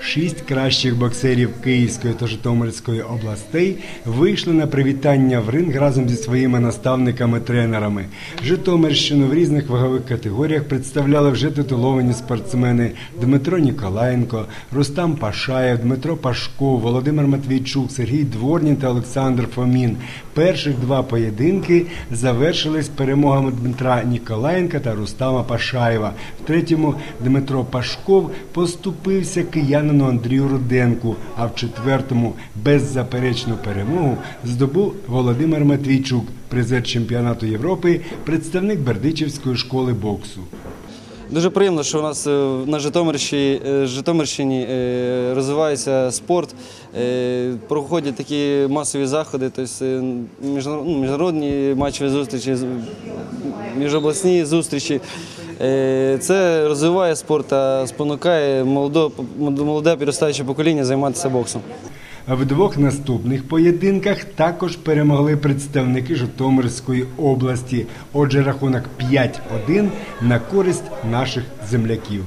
Шість кращих боксерів Київської та Житомирської областей вийшли на привітання в ринг разом зі своїми наставниками-тренерами. Житомирщину в різних вагових категоріях представляли вже титуловані спортсмени Дмитро Ніколаєнко, Рустам Пашаєв, Дмитро Пашко, Володимир Матвійчук, Сергій Дворнін та Олександр Фомін. Перших два поєдинки завершились перемогами Дмитра Ніколаєнка та Рустама Пашаєва. В третьому Дмитро Пашков поступився киянину Андрію Руденку, а в четвертому беззаперечну перемогу здобув Володимир Матвійчук, призер чемпіонату Європи, представник Бердичівської школи боксу. Дуже приємно, що у нас е, на Житомирщині, е, Житомирщині е, розвивається спорт, проходять такі масові заходи, тобто міжнародні матчеві зустрічі, міжобласні зустрічі. Це розвиває спорт та спонукає молоде підростаюче покоління займатися боксом. В двох наступних поєдинках також перемогли представники Житомирської області. Отже, рахунок 5-1 на користь наших земляків.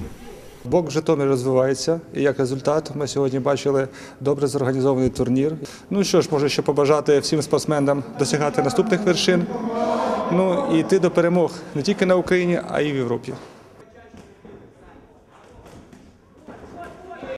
Бок в Житомирі розвивається, і як результат ми сьогодні бачили добре зорганізований турнір. Ну що ж, можу ще побажати всім спортсменам досягати наступних вершин. Ну і йти до перемог не тільки на Україні, а й в Європі.